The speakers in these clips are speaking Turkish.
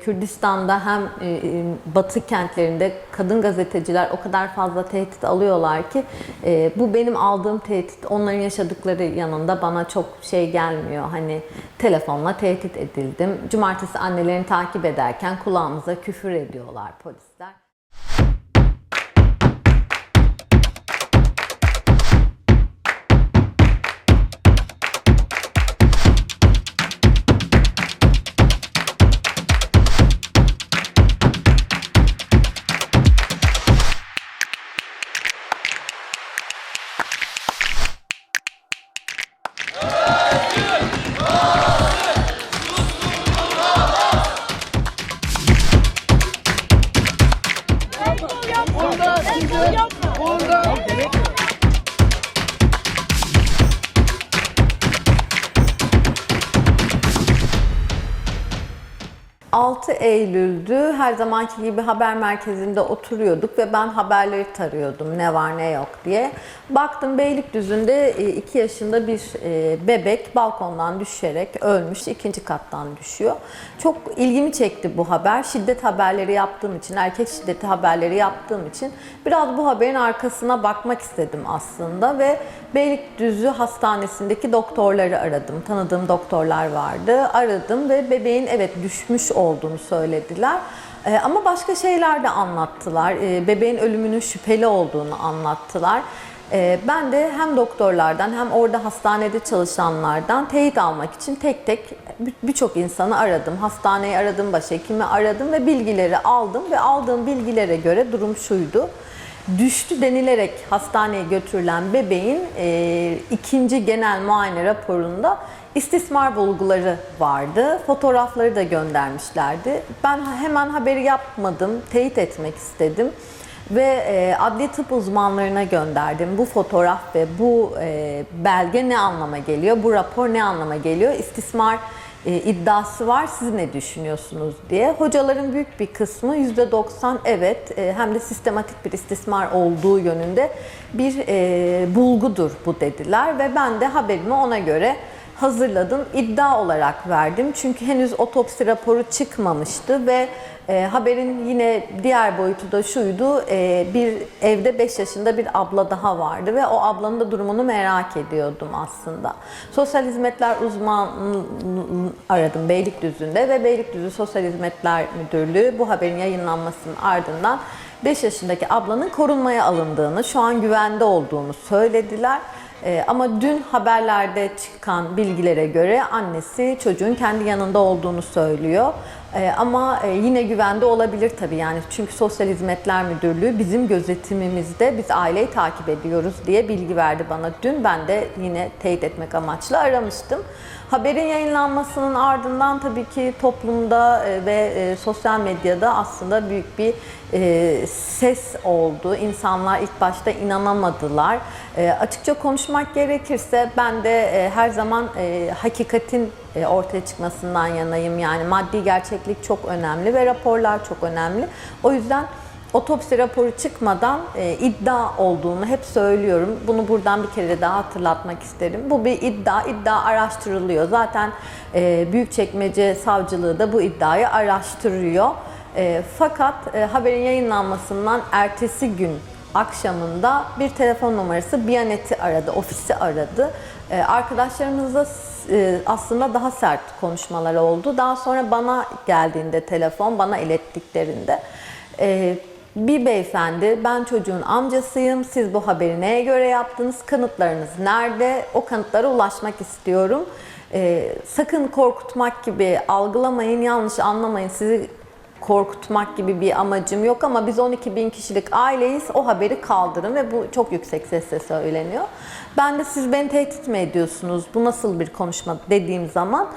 Kürdistan'da hem e, e, batı kentlerinde kadın gazeteciler o kadar fazla tehdit alıyorlar ki e, bu benim aldığım tehdit onların yaşadıkları yanında bana çok şey gelmiyor. Hani telefonla tehdit edildim. Cumartesi annelerini takip ederken kulağımıza küfür ediyorlar polisler. Her zamanki gibi haber merkezinde oturuyorduk ve ben haberleri tarıyordum ne var ne yok diye. Baktım Beylikdüzü'nde 2 yaşında bir e, bebek balkondan düşerek ölmüş. ikinci kattan düşüyor. Çok ilgimi çekti bu haber. Şiddet haberleri yaptığım için, erkek şiddeti haberleri yaptığım için biraz bu haberin arkasına bakmak istedim aslında ve Beylikdüzü Hastanesi'ndeki doktorları aradım. Tanıdığım doktorlar vardı. Aradım ve bebeğin evet düşmüş olduğunu söylediler. Ee, ama başka şeyler de anlattılar. Ee, bebeğin ölümünün şüpheli olduğunu anlattılar. Ee, ben de hem doktorlardan hem orada hastanede çalışanlardan teyit almak için tek tek bir- birçok insanı aradım. Hastaneyi aradım, başhekimi aradım ve bilgileri aldım ve aldığım bilgilere göre durum şuydu düştü denilerek hastaneye götürülen bebeğin e, ikinci genel muayene raporunda istismar bulguları vardı. Fotoğrafları da göndermişlerdi. Ben hemen haberi yapmadım, teyit etmek istedim ve e, adli tıp uzmanlarına gönderdim. Bu fotoğraf ve bu e, belge ne anlama geliyor, bu rapor ne anlama geliyor, istismar e, iddiası var. Siz ne düşünüyorsunuz diye. Hocaların büyük bir kısmı %90 evet e, hem de sistematik bir istismar olduğu yönünde bir e, bulgudur bu dediler ve ben de haberimi ona göre hazırladım. İddia olarak verdim. Çünkü henüz otopsi raporu çıkmamıştı ve e, haberin yine diğer boyutu da şuydu. e, bir evde 5 yaşında bir abla daha vardı ve o ablanın da durumunu merak ediyordum aslında. Sosyal Hizmetler uzmanı aradım Beylikdüzü'nde ve Beylikdüzü Sosyal Hizmetler Müdürlüğü bu haberin yayınlanmasının ardından 5 yaşındaki ablanın korunmaya alındığını, şu an güvende olduğunu söylediler. Ee, ama dün haberlerde çıkan bilgilere göre annesi çocuğun kendi yanında olduğunu söylüyor. Ee, ama e, yine güvende olabilir tabii yani çünkü Sosyal Hizmetler Müdürlüğü bizim gözetimimizde biz aileyi takip ediyoruz diye bilgi verdi bana dün. Ben de yine teyit etmek amaçlı aramıştım. Haberin yayınlanmasının ardından tabii ki toplumda e, ve e, sosyal medyada aslında büyük bir e, ses oldu. İnsanlar ilk başta inanamadılar. E, açıkça konuşmak gerekirse ben de e, her zaman e, hakikatin e, ortaya çıkmasından yanayım. Yani maddi gerçeklik çok önemli ve raporlar çok önemli. O yüzden otopsi raporu çıkmadan e, iddia olduğunu hep söylüyorum. Bunu buradan bir kere daha hatırlatmak isterim. Bu bir iddia, iddia araştırılıyor. Zaten e, Büyükçekmece Savcılığı da bu iddiayı araştırıyor. E, fakat e, haberin yayınlanmasından ertesi gün akşamında bir telefon numarası Biyanet'i aradı, ofisi aradı. E, arkadaşlarımızla e, aslında daha sert konuşmalar oldu. Daha sonra bana geldiğinde telefon, bana ilettiklerinde e, bir beyefendi, ben çocuğun amcasıyım, siz bu haberi neye göre yaptınız, kanıtlarınız nerede, o kanıtlara ulaşmak istiyorum. E, sakın korkutmak gibi algılamayın, yanlış anlamayın, sizi korkutmak gibi bir amacım yok ama biz 12 bin kişilik aileyiz o haberi kaldırın ve bu çok yüksek sesle söyleniyor. Ben de siz beni tehdit mi ediyorsunuz bu nasıl bir konuşma dediğim zaman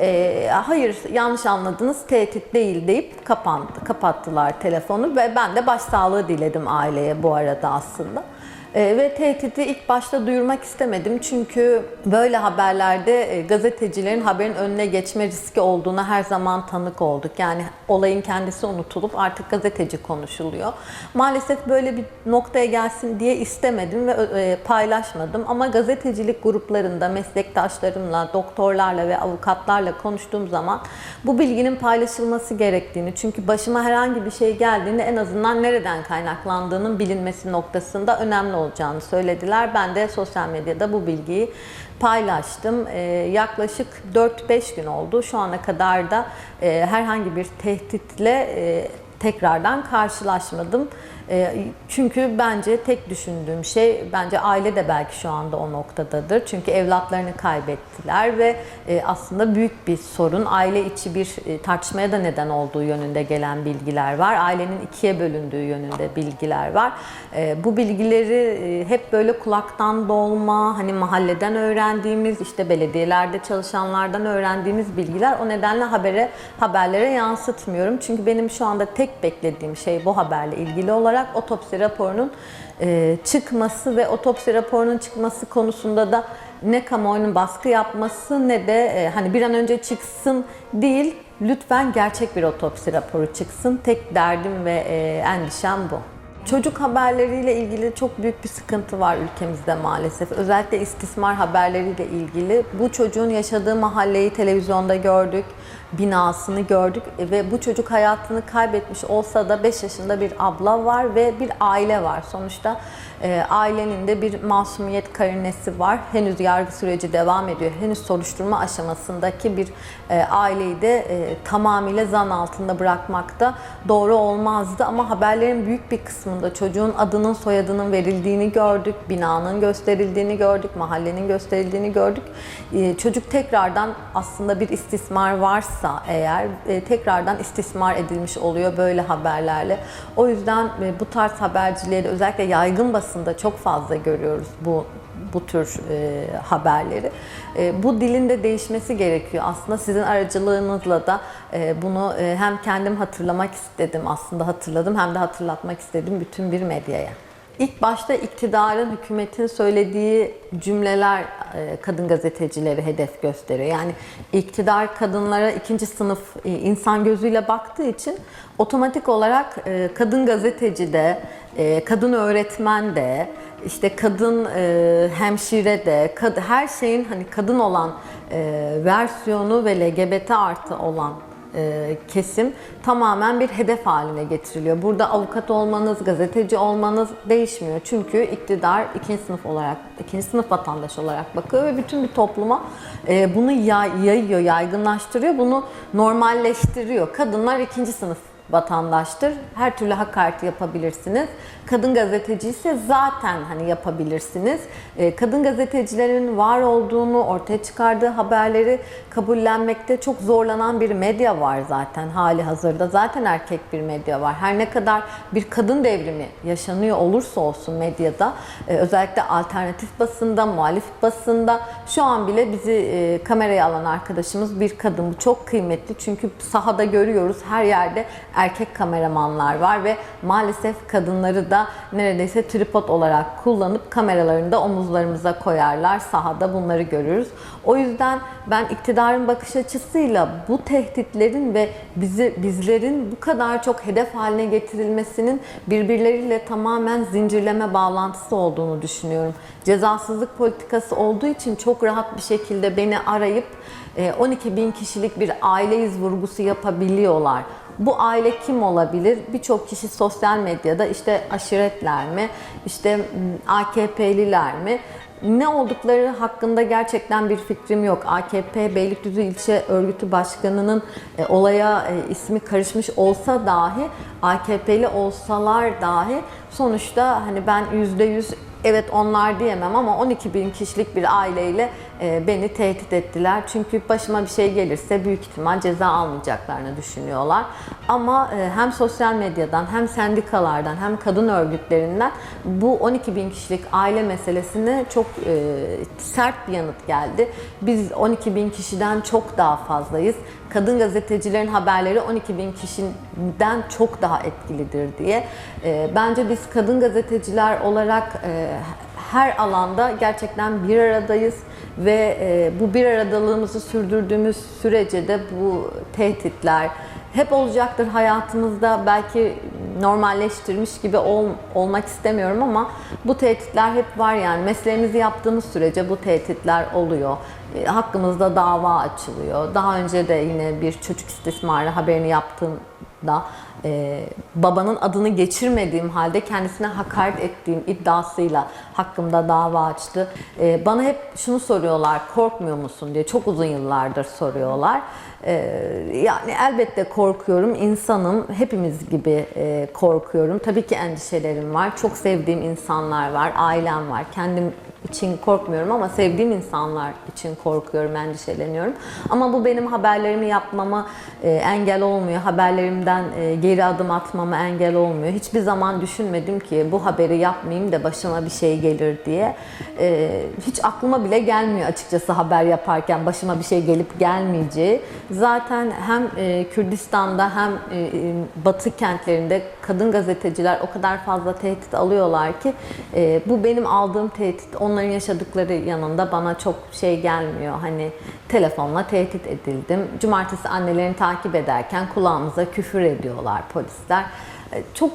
e, hayır yanlış anladınız tehdit değil deyip kapandı, kapattılar telefonu ve ben de başsağlığı diledim aileye bu arada aslında. E, ve tehdidi ilk başta duyurmak istemedim çünkü böyle haberlerde e, gazetecilerin haberin önüne geçme riski olduğuna her zaman tanık olduk. Yani olayın kendisi unutulup artık gazeteci konuşuluyor. Maalesef böyle bir noktaya gelsin diye istemedim ve e, paylaşmadım ama gazetecilik gruplarında meslektaşlarımla, doktorlarla ve avukatlarla konuştuğum zaman bu bilginin paylaşılması gerektiğini çünkü başıma herhangi bir şey geldiğinde en azından nereden kaynaklandığının bilinmesi noktasında önemli olacağını söylediler. Ben de sosyal medyada bu bilgiyi paylaştım. Ee, yaklaşık 4-5 gün oldu. Şu ana kadar da e, herhangi bir tehditle e, tekrardan karşılaşmadım. E, çünkü bence tek düşündüğüm şey, bence aile de belki şu anda o noktadadır. Çünkü evlatlarını kaybettiler ve e, aslında büyük bir sorun. Aile içi bir e, tartışmaya da neden olduğu yönünde gelen bilgiler var. Ailenin ikiye bölündüğü yönünde bilgiler var. E, bu bilgileri hep böyle kulaktan dolma, hani mahalleden öğrendiğimiz, işte belediyelerde çalışanlardan öğrendiğimiz bilgiler. O nedenle habere haberlere yansıtmıyorum. Çünkü benim şu anda tek beklediğim şey bu haberle ilgili olarak otopsi raporunun e, çıkması ve otopsi raporunun çıkması konusunda da ne kamuoyunun baskı yapması ne de e, hani bir an önce çıksın değil lütfen gerçek bir otopsi raporu çıksın. Tek derdim ve e, endişem bu. Çocuk haberleriyle ilgili çok büyük bir sıkıntı var ülkemizde maalesef. Özellikle istismar haberleriyle ilgili. Bu çocuğun yaşadığı mahalleyi televizyonda gördük, binasını gördük ve bu çocuk hayatını kaybetmiş olsa da 5 yaşında bir abla var ve bir aile var. Sonuçta e, ailenin de bir masumiyet karinesi var. Henüz yargı süreci devam ediyor. Henüz soruşturma aşamasındaki bir e, aileyi de e, tamamıyla zan altında bırakmak da doğru olmazdı. Ama haberlerin büyük bir kısmında çocuğun adının soyadının verildiğini gördük, binanın gösterildiğini gördük, mahallenin gösterildiğini gördük. E, çocuk tekrardan aslında bir istismar varsa eğer e, tekrardan istismar edilmiş oluyor böyle haberlerle. O yüzden e, bu tarz habercileri özellikle yaygın basında çok fazla görüyoruz bu bu tür e, haberleri. E, bu dilin de değişmesi gerekiyor. Aslında sizin aracılığınızla da e, bunu e, hem kendim hatırlamak istedim aslında hatırladım hem de hatırlatmak istedim bütün bir medyaya. İlk başta iktidarın, hükümetin söylediği cümleler e, kadın gazetecileri hedef gösteriyor. Yani iktidar kadınlara ikinci sınıf e, insan gözüyle baktığı için otomatik olarak e, kadın gazeteci de, kadın öğretmen de, işte kadın hemşire de, her şeyin hani kadın olan versiyonu ve LGBT artı olan kesim tamamen bir hedef haline getiriliyor. Burada avukat olmanız, gazeteci olmanız değişmiyor. Çünkü iktidar ikinci sınıf olarak, ikinci sınıf vatandaş olarak bakıyor ve bütün bir topluma e, bunu yayıyor, yaygınlaştırıyor, bunu normalleştiriyor. Kadınlar ikinci sınıf vatandaştır. Her türlü hakaret yapabilirsiniz. Kadın gazeteci ise zaten hani yapabilirsiniz. Ee, kadın gazetecilerin var olduğunu, ortaya çıkardığı haberleri kabullenmekte çok zorlanan bir medya var zaten hali hazırda. Zaten erkek bir medya var. Her ne kadar bir kadın devrimi yaşanıyor olursa olsun medyada, e, özellikle alternatif basında, muhalif basında şu an bile bizi e, kameraya alan arkadaşımız bir kadın. Bu çok kıymetli çünkü sahada görüyoruz her yerde erkek kameramanlar var ve maalesef kadınları da neredeyse tripod olarak kullanıp kameralarını da omuzlarımıza koyarlar. Sahada bunları görürüz. O yüzden ben iktidarın bakış açısıyla bu tehditlerin ve bizi bizlerin bu kadar çok hedef haline getirilmesinin birbirleriyle tamamen zincirleme bağlantısı olduğunu düşünüyorum. Cezasızlık politikası olduğu için çok rahat bir şekilde beni arayıp 12 bin kişilik bir aileyiz vurgusu yapabiliyorlar. Bu aile kim olabilir? Birçok kişi sosyal medyada işte aşiretler mi, işte AKP'liler mi? Ne oldukları hakkında gerçekten bir fikrim yok. AKP Beylikdüzü İlçe Örgütü Başkanı'nın e, olaya e, ismi karışmış olsa dahi, AKP'li olsalar dahi sonuçta hani ben %100 evet onlar diyemem ama 12 bin kişilik bir aileyle e, beni tehdit ettiler. Çünkü başıma bir şey gelirse büyük ihtimal ceza almayacaklarını düşünüyorlar. Ama e, hem sosyal medyadan hem sendikalardan hem kadın örgütlerinden bu 12 bin kişilik aile meselesine çok e, sert bir yanıt geldi. Biz 12 bin kişiden çok daha fazlayız. Kadın gazetecilerin haberleri 12 bin kişiden çok daha etkilidir diye. Bence biz kadın gazeteciler olarak her alanda gerçekten bir aradayız ve e, bu bir aradalığımızı sürdürdüğümüz sürece de bu tehditler hep olacaktır hayatımızda. Belki normalleştirmiş gibi ol, olmak istemiyorum ama bu tehditler hep var yani. Mesleğimizi yaptığımız sürece bu tehditler oluyor. Hakkımızda dava açılıyor. Daha önce de yine bir çocuk istismarı haberini yaptığımda e, babanın adını geçirmediğim halde kendisine hakaret ettiğim iddiasıyla hakkımda dava açtı. E, bana hep şunu soruyorlar, korkmuyor musun diye çok uzun yıllardır soruyorlar. E, yani elbette korkuyorum, insanım, hepimiz gibi e, korkuyorum. Tabii ki endişelerim var, çok sevdiğim insanlar var, ailem var, kendim için korkmuyorum ama sevdiğim insanlar için korkuyorum, endişeleniyorum. Ama bu benim haberlerimi yapmama e, engel olmuyor. Haberlerimden e, geri adım atmama engel olmuyor. Hiçbir zaman düşünmedim ki bu haberi yapmayayım da başıma bir şey gelir diye. E, hiç aklıma bile gelmiyor açıkçası haber yaparken başıma bir şey gelip gelmeyeceği. Zaten hem e, Kürdistan'da hem e, e, Batı kentlerinde kadın gazeteciler o kadar fazla tehdit alıyorlar ki e, bu benim aldığım tehdit onların yaşadıkları yanında bana çok şey gelmiyor. Hani telefonla tehdit edildim. Cumartesi annelerini takip ederken kulağımıza küfür ediyorlar polisler. E, Çok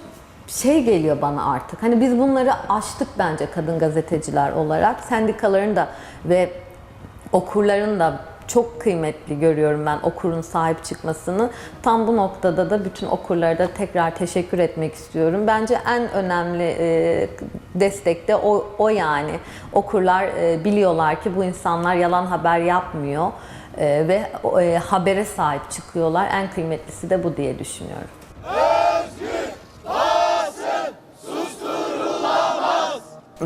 şey geliyor bana artık. Hani biz bunları aştık bence kadın gazeteciler olarak. Sendikaların da ve okurların da çok kıymetli görüyorum ben okurun sahip çıkmasını. Tam bu noktada da bütün okurlara da tekrar teşekkür etmek istiyorum. Bence en önemli e, destek de o, o yani. Okurlar e, biliyorlar ki bu insanlar yalan haber yapmıyor e, ve e, habere sahip çıkıyorlar. En kıymetlisi de bu diye düşünüyorum.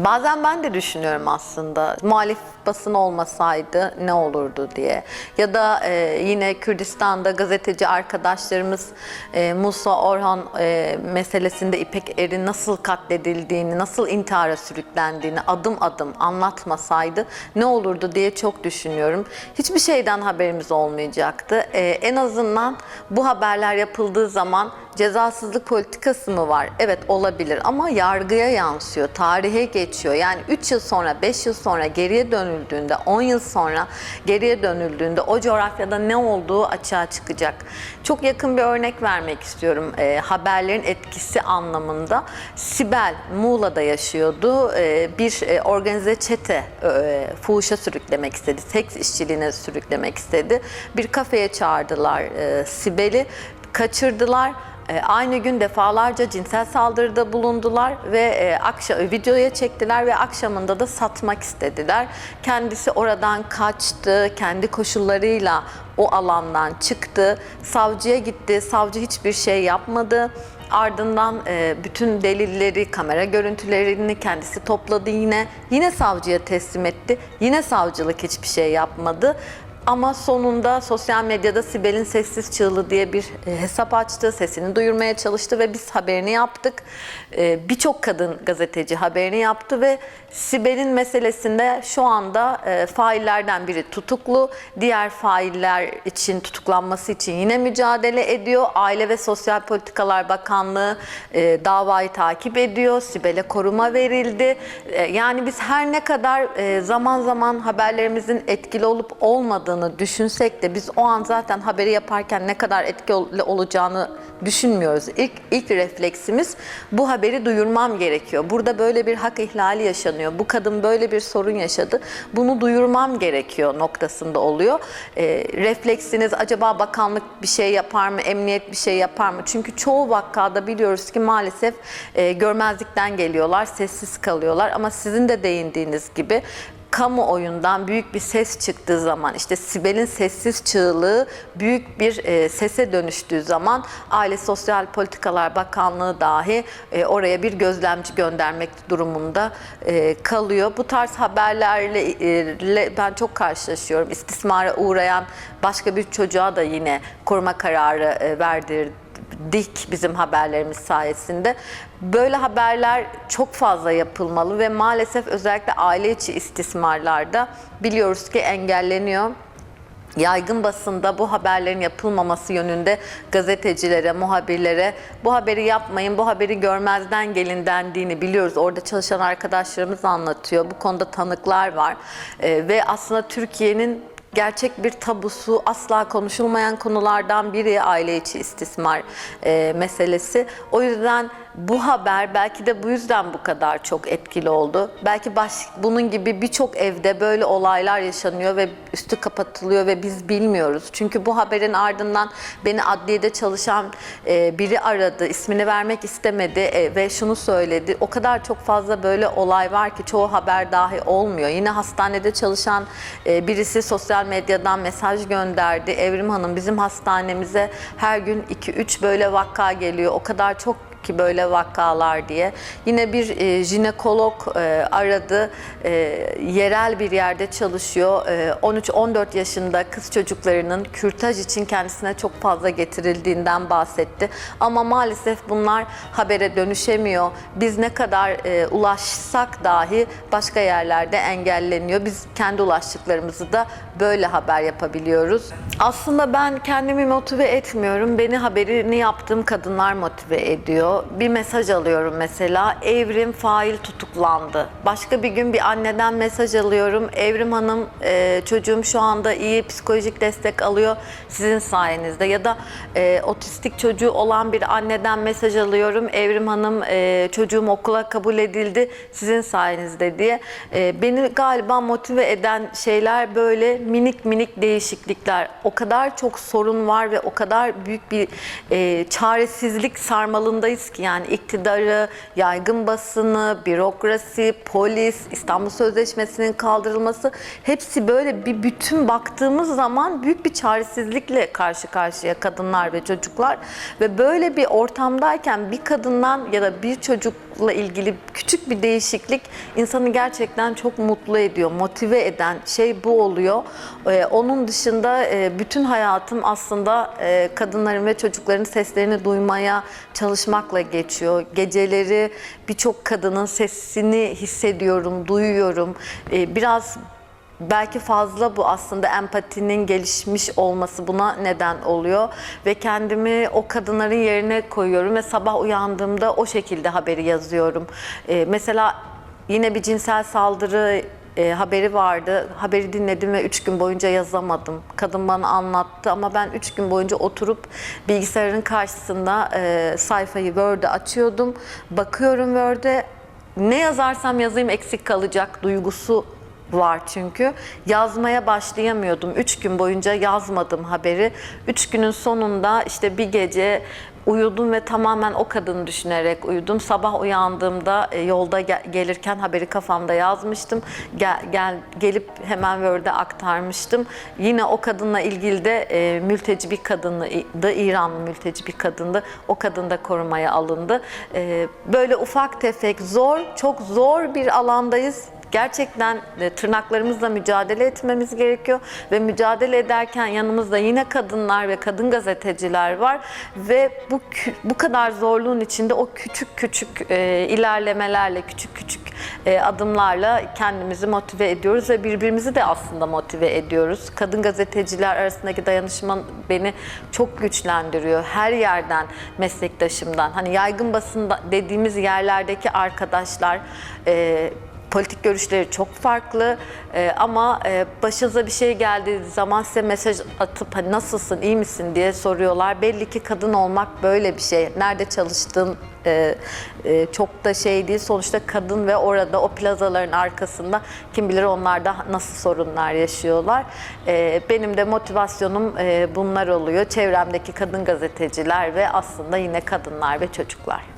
Bazen ben de düşünüyorum aslında muhalif basın olmasaydı ne olurdu diye. Ya da e, yine Kürdistan'da gazeteci arkadaşlarımız e, Musa Orhan e, meselesinde İpek Er'in nasıl katledildiğini, nasıl intihara sürüklendiğini adım adım anlatmasaydı ne olurdu diye çok düşünüyorum. Hiçbir şeyden haberimiz olmayacaktı. E, en azından bu haberler yapıldığı zaman cezasızlık politikası mı var? Evet olabilir ama yargıya yansıyor, tarihe geçiyor. Yani 3 yıl sonra, 5 yıl sonra geriye dönüldüğünde, 10 yıl sonra geriye dönüldüğünde o coğrafyada ne olduğu açığa çıkacak. Çok yakın bir örnek vermek istiyorum e, haberlerin etkisi anlamında. Sibel Muğla'da yaşıyordu. E, bir e, organize çete e, fuhuşa sürüklemek istedi, seks işçiliğine sürüklemek istedi. Bir kafeye çağırdılar e, Sibel'i, kaçırdılar. E, Aynı gün defalarca cinsel saldırıda bulundular ve e, akşam videoya çektiler ve akşamında da satmak istediler. Kendisi oradan kaçtı, kendi koşullarıyla o alandan çıktı. Savcıya gitti. Savcı hiçbir şey yapmadı. Ardından e, bütün delilleri, kamera görüntülerini kendisi topladı yine. Yine savcıya teslim etti. Yine savcılık hiçbir şey yapmadı. Ama sonunda sosyal medyada Sibel'in Sessiz Çığlığı diye bir e, hesap açtı, sesini duyurmaya çalıştı ve biz haberini yaptık. E, Birçok kadın gazeteci haberini yaptı ve Sibel'in meselesinde şu anda e, faillerden biri tutuklu, diğer failler için tutuklanması için yine mücadele ediyor. Aile ve Sosyal Politikalar Bakanlığı davayı takip ediyor, Sibel'e koruma verildi. Yani biz her ne kadar zaman zaman haberlerimizin etkili olup olmadığını düşünsek de biz o an zaten haberi yaparken ne kadar etkili olacağını düşünmüyoruz. İlk, ilk refleksimiz bu haberi duyurmam gerekiyor. Burada böyle bir hak ihlali yaşanıyor. Bu kadın böyle bir sorun yaşadı. Bunu duyurmam gerekiyor noktasında oluyor. E, refleksiniz acaba bakanlık bir şey yapar mı, emniyet bir şey yapar mı? Çünkü çoğu vakada biliyoruz ki maalesef e, görmezlikten geliyorlar, sessiz kalıyorlar. Ama sizin de değindiğiniz gibi kamuoyundan büyük bir ses çıktığı zaman işte Sibel'in sessiz çığlığı büyük bir e, sese dönüştüğü zaman Aile Sosyal Politikalar Bakanlığı dahi e, oraya bir gözlemci göndermek durumunda e, kalıyor. Bu tarz haberlerle e, ben çok karşılaşıyorum. İstismara uğrayan başka bir çocuğa da yine koruma kararı e, verdirdi dik bizim haberlerimiz sayesinde. Böyle haberler çok fazla yapılmalı ve maalesef özellikle aile içi istismarlarda biliyoruz ki engelleniyor. yaygın basında bu haberlerin yapılmaması yönünde gazetecilere, muhabirlere bu haberi yapmayın, bu haberi görmezden gelin dendiğini biliyoruz. Orada çalışan arkadaşlarımız anlatıyor. Bu konuda tanıklar var. Ee, ve aslında Türkiye'nin gerçek bir tabusu asla konuşulmayan konulardan biri aile içi istismar e, meselesi. O yüzden bu haber belki de bu yüzden bu kadar çok etkili oldu. Belki baş, bunun gibi birçok evde böyle olaylar yaşanıyor ve üstü kapatılıyor ve biz bilmiyoruz. Çünkü bu haberin ardından beni adliyede çalışan e, biri aradı. ismini vermek istemedi e, ve şunu söyledi. O kadar çok fazla böyle olay var ki çoğu haber dahi olmuyor. Yine hastanede çalışan e, birisi sosyal medyadan mesaj gönderdi. Evrim Hanım bizim hastanemize her gün 2-3 böyle vakka geliyor. O kadar çok ki böyle vakalar diye. Yine bir e, jinekolog e, aradı. E, yerel bir yerde çalışıyor. E, 13-14 yaşında kız çocuklarının kürtaj için kendisine çok fazla getirildiğinden bahsetti. Ama maalesef bunlar habere dönüşemiyor. Biz ne kadar e, ulaşsak dahi başka yerlerde engelleniyor. Biz kendi ulaştıklarımızı da böyle haber yapabiliyoruz. Aslında ben kendimi motive etmiyorum. Beni haberini yaptığım kadınlar motive ediyor. Bir mesaj alıyorum mesela. Evrim fail tutuklandı. Başka bir gün bir anneden mesaj alıyorum. Evrim Hanım e, çocuğum şu anda iyi psikolojik destek alıyor sizin sayenizde. Ya da e, otistik çocuğu olan bir anneden mesaj alıyorum. Evrim Hanım e, çocuğum okula kabul edildi sizin sayenizde diye. E, beni galiba motive eden şeyler böyle minik minik değişiklikler. O kadar çok sorun var ve o kadar büyük bir e, çaresizlik sarmalındayız ki yani iktidarı, yaygın basını, bürokrasi, polis, İstanbul Sözleşmesi'nin kaldırılması hepsi böyle bir bütün baktığımız zaman büyük bir çaresizlikle karşı karşıya kadınlar ve çocuklar ve böyle bir ortamdayken bir kadından ya da bir çocukla ilgili küçük bir değişiklik insanı gerçekten çok mutlu ediyor, motive eden şey bu oluyor. Ee, onun dışında e, bütün hayatım aslında e, kadınların ve çocukların seslerini duymaya çalışmakla geçiyor. Geceleri birçok kadının sesini hissediyorum, duyuyorum. Ee, biraz belki fazla bu aslında empatinin gelişmiş olması buna neden oluyor ve kendimi o kadınların yerine koyuyorum ve sabah uyandığımda o şekilde haberi yazıyorum. Ee, mesela yine bir cinsel saldırı e, haberi vardı. Haberi dinledim ve 3 gün boyunca yazamadım. Kadın bana anlattı ama ben 3 gün boyunca oturup bilgisayarın karşısında e, sayfayı Word'e açıyordum. Bakıyorum Word'e ne yazarsam yazayım eksik kalacak duygusu var çünkü. Yazmaya başlayamıyordum. Üç gün boyunca yazmadım haberi. Üç günün sonunda işte bir gece uyudum ve tamamen o kadını düşünerek uyudum. Sabah uyandığımda e, yolda gel- gelirken haberi kafamda yazmıştım. Gel, gel gelip hemen Word'e aktarmıştım. Yine o kadınla ilgili de e, mülteci bir kadındı, İranlı mülteci bir kadındı. O kadın da korumaya alındı. E, böyle ufak tefek zor, çok zor bir alandayız gerçekten e, tırnaklarımızla mücadele etmemiz gerekiyor ve mücadele ederken yanımızda yine kadınlar ve kadın gazeteciler var ve bu bu kadar zorluğun içinde o küçük küçük e, ilerlemelerle küçük küçük e, adımlarla kendimizi motive ediyoruz ve birbirimizi de aslında motive ediyoruz. Kadın gazeteciler arasındaki dayanışma beni çok güçlendiriyor. Her yerden meslektaşımdan hani yaygın basın dediğimiz yerlerdeki arkadaşlar e, Politik görüşleri çok farklı Ee, ama e, başınıza bir şey geldiği zaman size mesaj atıp hani nasılsın, iyi misin diye soruyorlar. Belli ki kadın olmak böyle bir şey. Nerede çalıştığın e, e, çok da şey değil. Sonuçta kadın ve orada o plazaların arkasında kim bilir onlar da nasıl sorunlar yaşıyorlar. E, benim de motivasyonum e, bunlar oluyor. Çevremdeki kadın gazeteciler ve aslında yine kadınlar ve çocuklar.